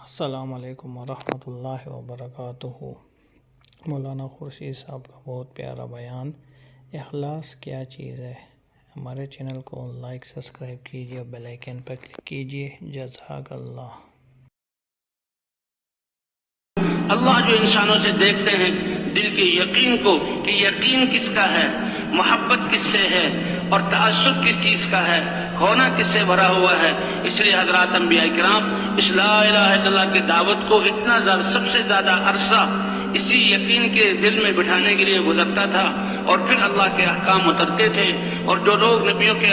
अस्सलाम वालेकुम वरहमतुल्लाहि वबरकातुहू। मौलाना खुर्शीद साहब का बहुत प्यारा बयान इखलास क्या चीज़ है? हमारे चैनल को लाइक, सब्सक्राइब कीजिए और बेल आइकन पर क्लिक कीजिए। जज़ाक अल्लाह जो इंसानों से देखते हैं, दिल के यकीन को, कि यकीन किसका है, मोहब्बत किससे है, और तअस्सुब किस चीज़ का है होना किससे भरा हुआ है? इसलिए हज़रत अम्बिया कराम इस ला की दावत को इतना सबसे ज़्यादा अरसा इसी यकीन के दिल में बिठाने के लिए गुजरता था और फिर अल्लाह के अहकाम उतरते थे और जो लोग नबियों के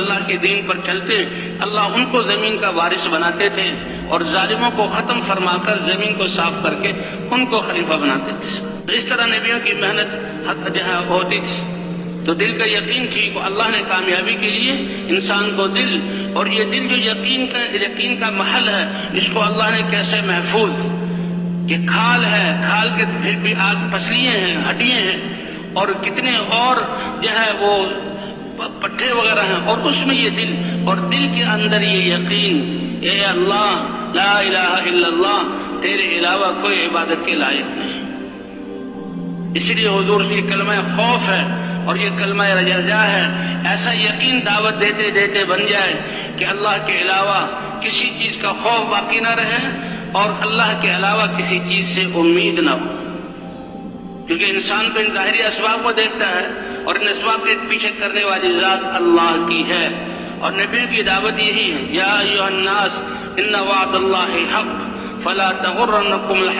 अल्लाह के दीन पर चलते, अल्लाह उनको ज़मीन का वारिस बनाते थे और जालिमों को खत्म फरमाकर ज़मीन को साफ़ करके उनको खलीफा बनाते थे। तो इस तरह नबियों की मेहनत होती थी। तो दिल का यकीन थी को अल्लाह ने कामयाबी के लिए इंसान को दिल, और ये दिल जो यकीन का यकीन का महल है इसको अल्लाह ने कैसे महफूज, कि खाल है, खाल के फिर भी आग पसलियाँ हैं हड्डियाँ हैं, और कितने और जो है वो पट्टे वगैरह हैं, और उसमें ये दिल, और दिल के अंदर ये यकीन ये अल्लाह, ला इलाहा इल्लल्लाह, तेरे अलावा कोई इबादत के लायक नहीं। इसलिए हजूर से कलमा खौफ है और ये कलमा रजा है। ऐसा यकीन दावत देते देते बन जाए कि अल्लाह के अलावा किसी चीज़ का खौफ बाकी ना रहे और अल्लाह के अलावा किसी चीज़ से उम्मीद ना हो। क्योंकि इंसान तो इन जाहिरी असबाब को देखता है और इन असबाब के पीछे करने वाली जात अल्लाह की है। और नबी की दावत यही है, या नास इन वादल्लाह हक, फला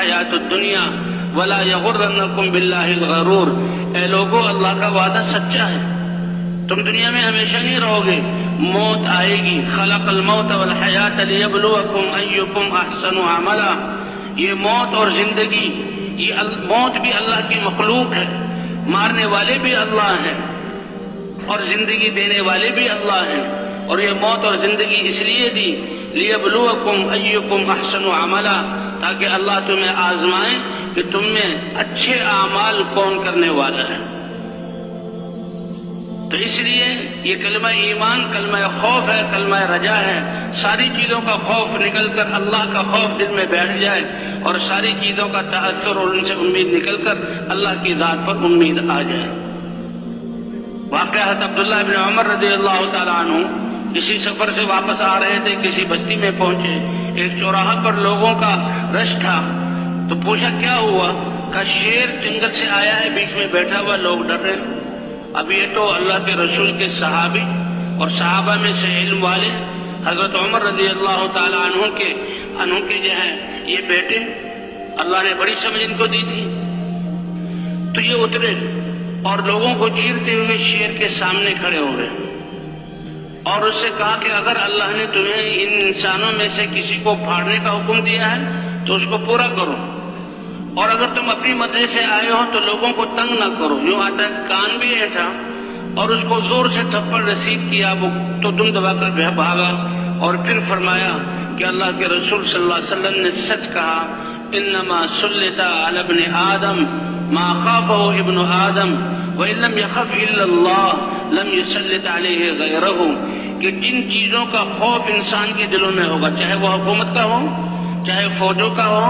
हयात दुनिया। वला यगुर्रनकुम बिल्लाह गरूर। ए लोगो, अल्लाह का वादा सच्चा है। तुम दुनिया में हमेशा नहीं रहोगे। मौत आएगी। खलकल मौत वल हयात लियबलुवकुम अय्युकुम अहसनु अमला। ये मौत और ज़िंदगी, ये मौत भी अल्लाह की मखलूक है। मारने वाले भी अल्लाह है और ज़िंदगी देने वाले भी अल्लाह है। और ये मौत और ज़िंदगी इसलिए दी, लियबलुवकुम अय्युकुम अहसनु अमला, ताकि अल्लाह तुम्हें आजमाए कि तुम में अच्छे अमाल कौन करने वाला है? तो इसलिए ये कलमा ईमान, कलमा खौफ है, कलमा रजा है। सारी चीज़ों का खौफ निकल कर अल्लाह का खौफ दिल में बैठ जाए और सारी चीज़ों का तअसर और उनसे उम्मीद निकल कर अल्लाह की दात पर उम्मीद आ जाए। वाकत अब्दुल्ला बिन उमर रज़ी अल्लाह तु किसी सफ़र से वापस आ रहे थे, किसी बस्ती में पहुँचे। एक चौराहा पर लोगों का रश था। तो पूछा, क्या हुआ? का शेर जंगल से आया है, बीच में बैठा हुआ, लोग डर रहे अब ये तो अल्लाह के रसूल के सहाबी और सहाबा में से इल्म वाले, हज़रत उमर रज़ी अल्लाह तु के अनु के जो है, ये बेटे, अल्लाह ने बड़ी समझ इनको दी थी। तो ये उतरे और लोगों को चीरते हुए शेर के सामने खड़े हो गए। और उससे कहा कि, अगर अल्लाह ने तुम्हें इन इंसानों में से किसी को फाड़ने का हुक्म दिया है तो उसको पूरा करो। और अगर तुम अपनी मदद से आए हो तो लोगों को तंग ना करो। यूँ आता है, कान भी ऐठा और उसको ज़ोर से थप्पड़ रसीद किया, वो तो तुम दबाकर वह भागा और फिर फरमाया कि अल्लाह के रसूल सल्लल्लाहु अलैहि वसल्लम ने सच कहा, इन्नमा सुल्लिता अलबन आदम, मा खाफो इब्न आदम, व इल्लम यखफ इल्लल्लाह, लम युसल्लित अलैहि गैरहु। कि जिन चीज़ों का खौफ इंसान के दिलों में होगा, चाहे वो हुकूमत का हो चाहे फौजों का हो,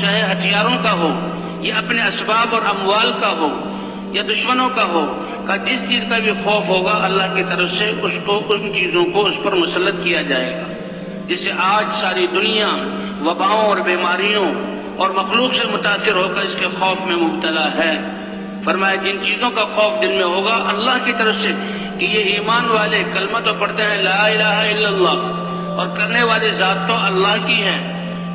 चाहे हथियारों का हो, या अपने असबाब और अमवाल का हो, या दुश्मनों का हो, का जिस चीज़ का भी खौफ होगा, अल्लाह की तरफ़ से उसको, उन चीज़ों को उस पर मुसलत किया जाएगा। जिससे आज सारी दुनिया वबाओं और बीमारियों और मखलूक से मुतासर होकर इसके खौफ में मुबतला है। फरमाया, जिन चीज़ों का खौफ दिल में होगा, अल्लाह की तरफ़ से कि ये ईमान वाले कलमा तो पढ़ते हैं, ला इलाहा इल्लल्लाह, और करने वाली जात तो अल्लाह की है।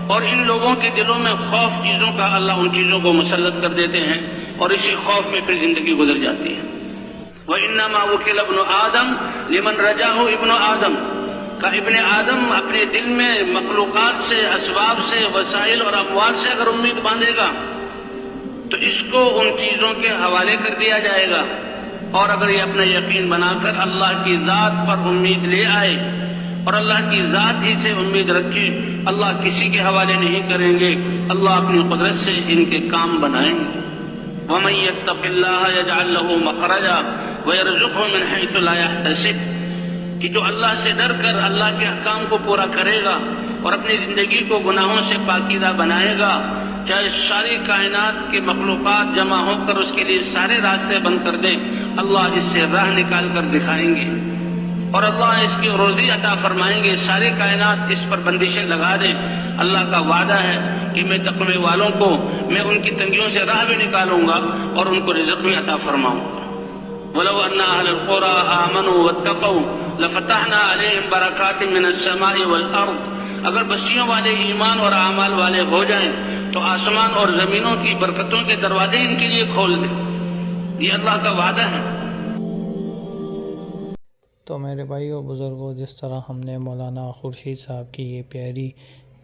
और इन लोगों के दिलों में खौफ चीज़ों का अल्लाह उन चीज़ों को मुसलत कर देते हैं और इसी खौफ में फिर ज़िंदगी गुजर जाती है। वह इन्ना वकील अबन आदम लिमन रजा हो इबन आदम। का इबन आदम अपने दिल में मखलूक़ात से, असबाब से, वसाइल और अमवाल से अगर उम्मीद बांधेगा तो इसको उन चीज़ों के हवाले कर दिया जाएगा। और अगर ये अपना यकीन बनाकर अल्लाह की जात पर उम्मीद ले आए और अल्लाह की जात ही से उम्मीद रखे अल्लाह किसी के हवाले नहीं करेंगे। अल्लाह अपनी कुदरत से इनके काम बनाएँगे। मखरजा कि जो अल्लाह से डर कर अल्लाह के अहकाम को पूरा करेगा और अपनी ज़िंदगी को गुनाहों से पाकिदा बनाएगा, चाहे सारी कायनात के मखलूक़ात जमा होकर उसके लिए सारे रास्ते बंद कर दे, अल्लाह इससे राह निकाल कर दिखाएँगे। और अल्लाह इसकी रोजी अता फरमाएँगे, सारी कायनात इस पर बंदिशें लगा दे। अल्लाह का वादा है कि मैं तकवे वालों को, मैं उनकी तंगियों से राह भी निकालूँगा और उनको रिजक भी अता फरमाऊँगा। अगर बस्तियों वाले ईमान और अमाल वाले हो जाएँ तो आसमान और जमीनों की बरकतों के दरवाजे इनके लिए खोल दे। ये अल्लाह का वादा है। तो मेरे भाई और बुज़ुर्गों, जिस तरह हमने मौलाना खुर्शीद साहब की ये प्यारी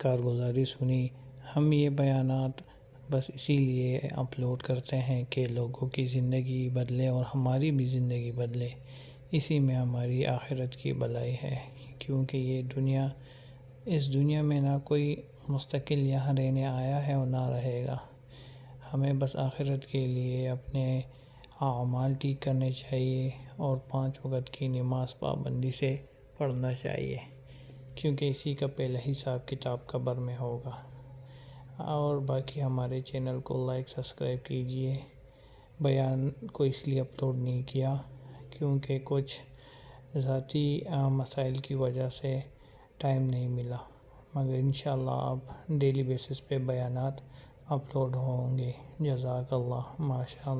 कारगुजारी सुनी, हम ये बयानात बस इसीलिए अपलोड करते हैं कि लोगों की ज़िंदगी बदले और हमारी भी ज़िंदगी बदले। इसी में हमारी आखिरत की भलाई है, क्योंकि ये दुनिया, इस दुनिया में ना कोई मुस्तकिल यहाँ रहने आया है और ना रहेगा। हमें बस आखिरत के लिए अपने अमाल ठीक करने चाहिए और पाँच वक़्त की नमाज़ पाबंदी से पढ़ना चाहिए, क्योंकि इसी का पहला हिसाब किताब कबर में होगा। और बाकी हमारे चैनल को लाइक, सब्सक्राइब कीजिए। बयान को इसलिए अपलोड नहीं किया, क्योंकि कुछ ज़ाती मसाइल की वजह से टाइम नहीं मिला। मगर इन अब डेली बेसिस पे बयानात अपलोड होंगे। जजाकल्ला माशा